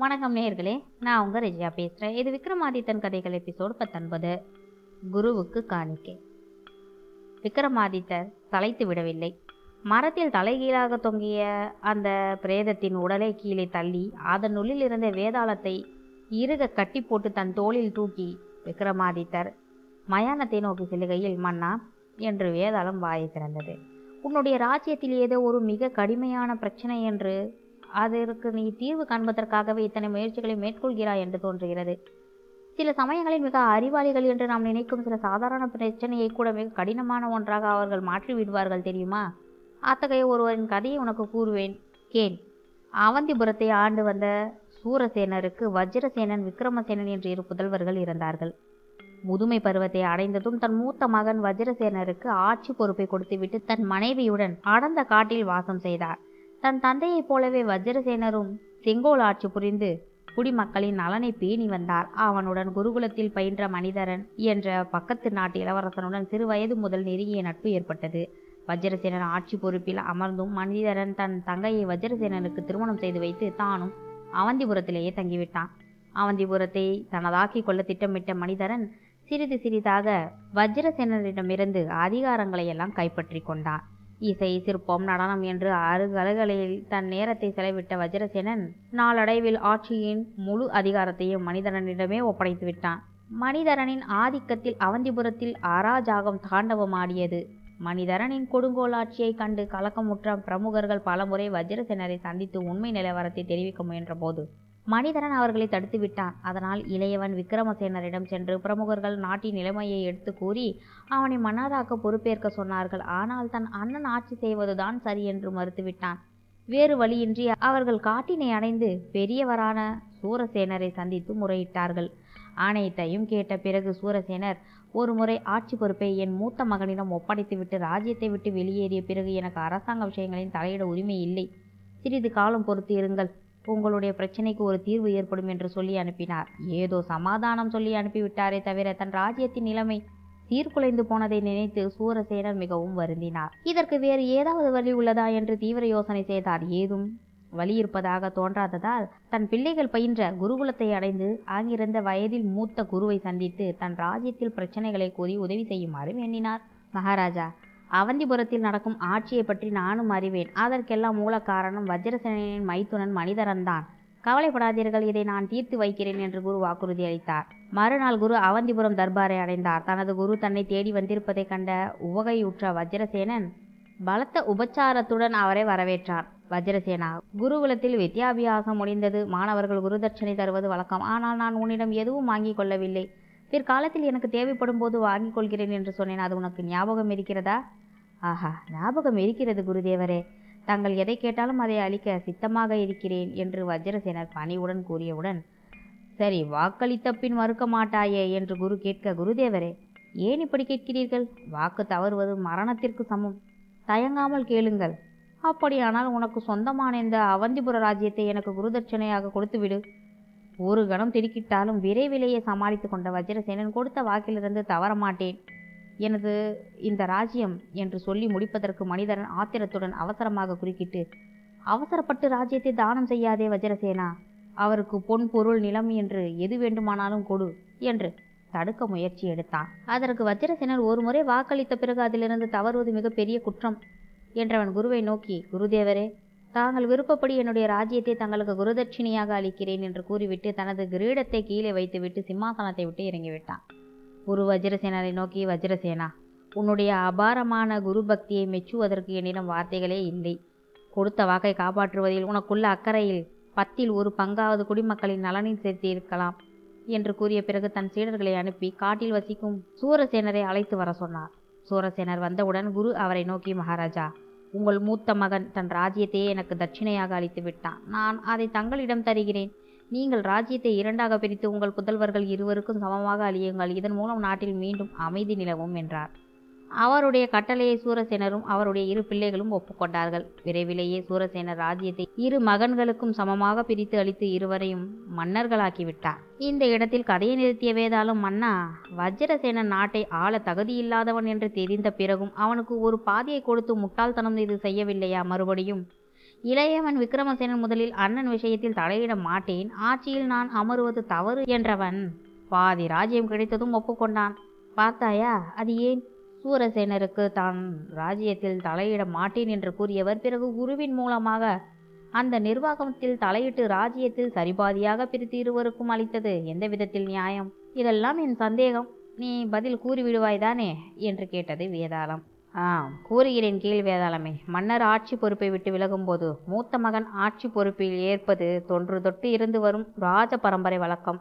வணக்கம் நேர்களே நான் உங்கள் ரெஜியா பேசுகிறேன் இது விக்ரமாதித்தன் கதைகள் எபிசோடு பத்தொன்பது. குருவுக்கு காணிக்கை. விக்ரமாதித்தர் தலைத்து விடவில்லை. மரத்தில் தலைகீழாக தொங்கிய அந்த பிரேதத்தின் உடலை கீழே தள்ளி அதனுள்ளில் இருந்த வேதாளத்தை இறுக கட்டி போட்டு தன் தோளில் தூக்கி விக்ரமாதித்தர் மயானத்தை நோக்கி செல்லுகையில் மன்னா என்று வேதாளம் வாயை திறந்தது. உன்னுடைய ராஜ்யத்தில் ஏதோ ஒரு மிக கடுமையான பிரச்சனை என்று அதற்கு நீ தீர்வு காண்பதற்காகவே இத்தனை முயற்சிகளை மேற்கொள்கிறாய் என்று தோன்றுகிறது. சில சமயங்களில் மிக அறிவாளிகள் என்று நாம் நினைக்கும் சில சாதாரண பிரச்சனையை கூட மிக கடினமான ஒன்றாக அவர்கள் மாற்றி விடுவார்கள் தெரியுமா? அத்தகைய ஒருவரின் கதையை உனக்கு கூறுவேன் கேன் அவந்திபுரத்தை ஆண்டு வந்த சூரசேனருக்கு வஜ்ரசேனன் விக்ரமசேனன் என்று இரு புதல்வர்கள் இருந்தார்கள். முதுமை பருவத்தை அடைந்ததும் தன் மூத்த மகன் வஜ்ரசேனருக்கு ஆட்சி பொறுப்பை கொடுத்துவிட்டு தன் மனைவியுடன் அடர்ந்த காட்டில் வாசம் செய்தார். தன் தந்தையைப் போலவே வஜ்ரசேனரும் செங்கோல் ஆட்சி புரிந்து குடிமக்களின் நலனை பேணி வந்தார். அவனுடன் குருகுலத்தில் பயின்ற மனிதரன் என்ற பக்கத்து நாட்டு இளவரசனுடன் சிறுவயது முதல் நெருங்கிய நட்பு ஏற்பட்டது. வஜ்ரசேனன் ஆட்சி பொறுப்பில் அமர்ந்தும் மனிதரன் தன் தங்கையை வஜ்ரசேனனுக்கு திருமணம் செய்து வைத்து தானும் அவந்திபுரத்திலேயே தங்கிவிட்டான். அவந்திபுரத்தை தனதாக்கிக் கொள்ள திட்டமிட்ட மனிதரன் சிறிது சிறிதாக வஜ்ரசேனரிடமிருந்து அதிகாரங்களை எல்லாம் கைப்பற்றி கொண்டான். இசை சிற்பம் நடனம் என்று ஆறு கலைகளில் தன் நேரத்தை செலவிட்ட வஜ்ரசேனன் நாளடைவில் ஆட்சியின் முழு அதிகாரத்தையும் மனிதரனிடமே ஒப்படைத்து விட்டான். மனிதரனின் ஆதிக்கத்தில் அவந்திபுரத்தில் அராஜாகம் தாண்டவமாடியது மனிதரனின் கொடுங்கோல் ஆட்சியை கண்டு கலக்கமுற்ற பிரமுகர்கள் பலமுறை வஜ்ரசேனரை சந்தித்து உண்மை நிலவரத்தை தெரிவிக்க முயன்றபோது மனிதரன் அவர்களை தடுத்து விட்டான். அதனால் இளையவன் விக்ரமசேனரிடம் சென்று பிரமுகர்கள் நாட்டின் நிலைமையை எடுத்து கூறி அவனை மன்னராக்க பொறுப்பேற்க சொன்னார்கள். ஆனால் தன் அண்ணன் ஆட்சி செய்வதுதான் சரி என்று மறுத்துவிட்டான். வேறு வழியின்றி அவர்கள் காட்டினை அடைந்து பெரியவரான சூரசேனரை சந்தித்து முறையிட்டார்கள். ஆணையத்தையும் கேட்ட பிறகு சூரசேனர் ஒரு முறை ஆட்சி பொறுப்பை என் மூத்த மகனிடம் ஒப்படைத்துவிட்டு ராஜ்யத்தை விட்டு வெளியேறிய பிறகு எனக்கு அரசாங்க விஷயங்களின் தலையிட உரிமை இல்லை. சிறிது காலம் பொறுத்து இருங்கள் உங்களுடைய பிரச்சனைக்கு ஒரு தீர்வு ஏற்படும் என்று சொல்லி அனுப்பினார். ஏதோ சமாதானம் சொல்லி அனுப்பிவிட்டாரே தவிர தன் ராஜ்யத்தின் நிலைமை சீர்குலைந்து போனதை நினைத்து சூரசேனர் மிகவும் வருந்தினார். இதற்கு வேறு ஏதாவது வழி உள்ளதா என்று தீவிர யோசனை செய்தார். ஏதும் வழி இருப்பதாக தோன்றாததால் தன் பிள்ளைகள் பயின்ற குருகுலத்தை அடைந்து அங்கிருந்த வயதில் மூத்த குருவை சந்தித்து தன் ராஜ்யத்தில் பிரச்சனைகளை கூறி உதவி செய்யுமாறு எண்ணினார் மகாராஜா அவந்திபுரத்தில் நடக்கும் ஆட்சியை பற்றி நானும் அறிவேன். அதற்கெல்லாம் மூல காரணம் வஜ்ரசேனின் மைத்துனன் மனிதரன்தான் கவலைப்படாதீர்கள் இதை நான் தீர்த்து வைக்கிறேன் என்று குரு வாக்குறுதி அளித்தார். மறுநாள் குரு அவந்திபுரம் தர்பாரை அடைந்தார். தனது குரு தன்னை தேடி வந்திருப்பதைக் கண்ட உவகையுற்ற வஜ்ரசேனன் பலத்த உபச்சாரத்துடன் அவரை வரவேற்றார். வஜ்ரசேனா குருகுலத்தில் வித்யாபியாசம் முடிந்தது மாணவர்கள் குருதட்சணை தருவது வழக்கம். ஆனால் நான் உன்னிடம் எதுவும் வாங்கிக் கொள்ளவில்லை. பிற்காலத்தில் எனக்கு தேவைப்படும் போது வாங்கிக் கொள்கிறேன் என்று சொன்னேன். அது உனக்கு ஞாபகம் இருக்கிறதா? ஆஹா ஞாபகம் இருக்கிறது குருதேவரே. தாங்கள் எதை கேட்டாலும் அதை அளிக்க சித்தமாக இருக்கிறேன் என்று வஜ்ரசேனர் பணிவுடன் கூறியவுடன் சரி வாக்களித்த பின் மறுக்க மாட்டாயே என்று குரு கேட்க குருதேவரே ஏன் இப்படி கேட்கிறீர்கள்? வாக்கு தவறுவது மரணத்திற்கு சமம். தயங்காமல் கேளுங்கள். அப்படியானால் உனக்கு சொந்தமான இந்த அவந்திபுர ராஜ்யத்தை எனக்கு குருதட்சணையாக கொடுத்துவிடு. ஒரு கணம் திடுக்கிட்டாலும் விரைவிலேயே சமாளித்து கொண்ட வஜ்ரசேனன் கொடுத்த வாக்கிலிருந்து தவற மாட்டேன் எனது இந்த ராஜ்யம் என்று சொல்லி முடிப்பதற்கு மனிதரன் ஆத்திரத்துடன் அவசரமாக குறுக்கிட்டு அவசரப்பட்டு ராஜ்யத்தை தானம் செய்யாதே வஜ்ரசேனா அவருக்கு பொன் பொருள் நிலம் என்று எது வேண்டுமானாலும் கொடு என்று தடுக்க முயற்சி எடுத்தான். அதற்கு வஜ்ரசேனர் ஒரு முறை வாக்களித்த பிறகு அதிலிருந்து தவறுவது மிகப்பெரிய குற்றம் என்றவன் குருவை நோக்கி குருதேவரே தாங்கள் விருப்பப்படி என்னுடைய ராஜ்யத்தை தங்களுக்கு குருதட்சிணையாக அளிக்கிறேன் என்று கூறிவிட்டு தனது கிரீடத்தை கீழே வைத்துவிட்டு சிம்மாசனத்தை விட்டு இறங்கிவிட்டான். குரு வஜ்ரசேனரை நோக்கி வஜ்ரசேனா உன்னுடைய அபாரமான குரு பக்தியை மெச்சுவதற்கு என்னிடம் வார்த்தைகளே இல்லை. கொடுத்த வாக்கை காப்பாற்றுவதில் உனக்குள்ள அக்கறையில் பத்தில் ஒரு பங்காவது குடிமக்களின் நலனில் சேர்த்திருக்கலாம் என்று கூறிய பிறகு தன் சீடர்களை அனுப்பி காட்டில் வசிக்கும் சூரசேனரை அழைத்து வர சொன்னார். சூரசேனர் வந்தவுடன் குரு அவரை நோக்கி மகாராஜா உங்கள் மூத்த மகன் தன் ராஜ்யத்தையே எனக்கு தட்சிணையாக அளித்து விட்டான். நான் அதை தங்களிடம் தருகிறேன். நீங்கள் ராஜ்யத்தை இரண்டாக பிரித்து உங்கள் புதல்வர்கள் இருவருக்கும் சமமாக அழியுங்கள். இதன் மூலம் நாட்டில் மீண்டும் அமைதி நிலவும் என்றார். அவருடைய கட்டளையை சூரசேனரும் அவருடைய இரு பிள்ளைகளும் ஒப்புக்கொண்டார்கள். விரைவிலேயே சூரசேனர் ராஜ்யத்தை இரு மகன்களுக்கும் சமமாக பிரித்து அளித்து இருவரையும் மன்னர்களாக்கிவிட்டார். இந்த இடத்தில் கதையை நிறுத்திய வேதாளம் மன்னா வஜ்ரசேனன் நாட்டை ஆள தகுதியில்லாதவன் என்று தெரிந்த பிறகும் அவனுக்கு ஒரு பாதியை கொடுத்து முட்டாள்தனம் இது செய்யவில்லையா? மறுபடியும் இளையவன் விக்ரமசேனன் முதலில் அண்ணன் விஷயத்தில் தலையிட மாட்டேன். ஆட்சியில் நான் அமருவது தவறு என்றவன். பாதி ராஜ்யம் கிடைத்ததும் ஒப்புக்கொண்டான். பார்த்தாயா அது ஏன்? சூரசேனருக்கு தான் ராஜ்யத்தில் தலையிட மாட்டேன் என்று கூறியவர் பிறகு குருவின் மூலமாக அந்த நிர்வாகத்தில் தலையிட்டு ராஜ்யத்தில் சரிபாதியாக பிரித்து இருவருக்கும் அளித்தது. எந்த விதத்தில் நியாயம்? இதெல்லாம் என் சந்தேகம். நீ பதில் கூறிவிடுவாய்தானே என்று கேட்டது வேதாளம். கூறுகிறேன் கீழ் வேதாளமே. மன்னர் ஆட்சி பொறுப்பை விட்டு விலகும்போது மூத்த மகன் ஆட்சி பொறுப்பில் ஏற்பது தொன்று தொட்டு இருந்து வரும் ராஜ பரம்பரை வழக்கம்.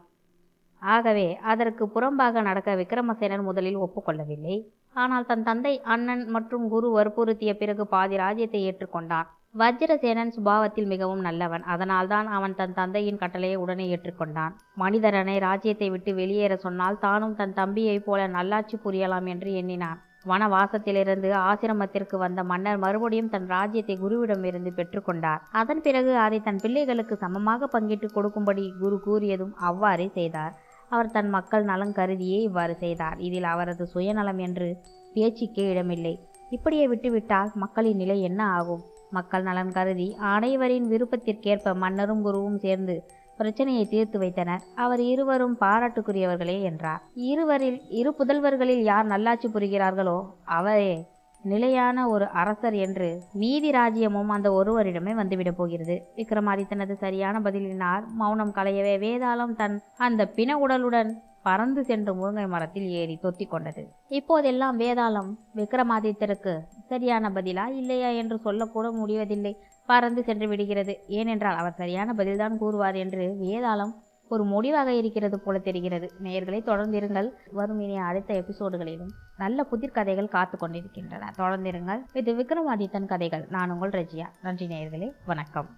ஆகவே அதற்கு புறம்பாக நடக்க விக்ரமசேனன் முதலில் ஒப்புக்கொள்ளவில்லை. ஆனால் தன் தந்தை அண்ணன் மற்றும் குரு வற்புறுத்திய பிறகு பாதி ராஜ்யத்தை ஏற்றுக்கொண்டான். வஜ்ரசேனன் சுபாவத்தில் மிகவும் நல்லவன். அதனால்தான் அவன் தன் தந்தையின் கட்டளையை உடனே ஏற்றுக்கொண்டான். மனிதரனை ராஜ்யத்தை விட்டு வெளியேற சொன்னால் தானும் தன் தம்பியைப் போல நல்லாட்சி புரியலாம் என்று எண்ணினான். வனவாசத்திலிருந்து ஆசிரமத்திற்கு வந்த மன்னர் மறுபடியும் தன் ராஜ்யத்தை குருவிடமிருந்து பெற்றுக்கொண்டார். அதன் பிறகு அதை தன் பிள்ளைகளுக்கு சமமாக பங்கிட்டு கொடுக்கும்படி குரு கூறியதும் அவ்வாறே செய்தார். அவர் தன் மக்கள் நலன் கருதியே இவ்வாறு செய்தார். இதில் அவரது சுயநலம் என்று பேச்சுக்கே இடமில்லை. இப்படியே விட்டுவிட்டால் மக்களின் நிலை என்ன ஆகும்? மக்கள் நலன் கருதி அனைவரின் விருப்பத்திற்கேற்ப மன்னரும் குருவும் சேர்ந்து பிரச்சனையை தீர்த்து வைத்தனர். அவர் இருவரும் பாராட்டுக்குரியவர்களே என்றார். இருவரில் இரு புதல்வர்களில் யார் நல்லாட்சி புரிகிறார்களோ அவரே நிலையான ஒரு அரசர் என்று மீதி ராஜ்யமும் அந்த ஒருவரிடமே வந்துவிடப் போகிறது. விக்ரமாதித்தனது சரியான பதிலினார். மௌனம் களையவே வேதாளம் தன் அந்த பிண உடலுடன் பறந்து சென்று முருங்கை மரத்தில் ஏறி தொத்தி கொண்டது. இப்போதெல்லாம் வேதாளம் விக்ரமாதித்தருக்கு சரியான பதிலா இல்லையா என்று சொல்லக்கூட முடிவதில்லை. பறந்து சென்று விடுகிறது. ஏனென்றால் அவர் சரியான பதில்தான் கூறுவார் என்று வேதாளம் ஒரு முடிவாக இருக்கிறது போல தெரிகிறது. நேயர்களை தொடர்ந்திருங்கள். வரும் இனி அடுத்த எபிசோடுகளிலும் நல்ல புதிர் கதைகள் காத்து கொண்டிருக்கின்றன. தொடர்ந்திருங்கள். இது விக்ரமாதித்தன் கதைகள். நான் உங்கள் ரஜியா. நன்றி நேயர்களே வணக்கம்.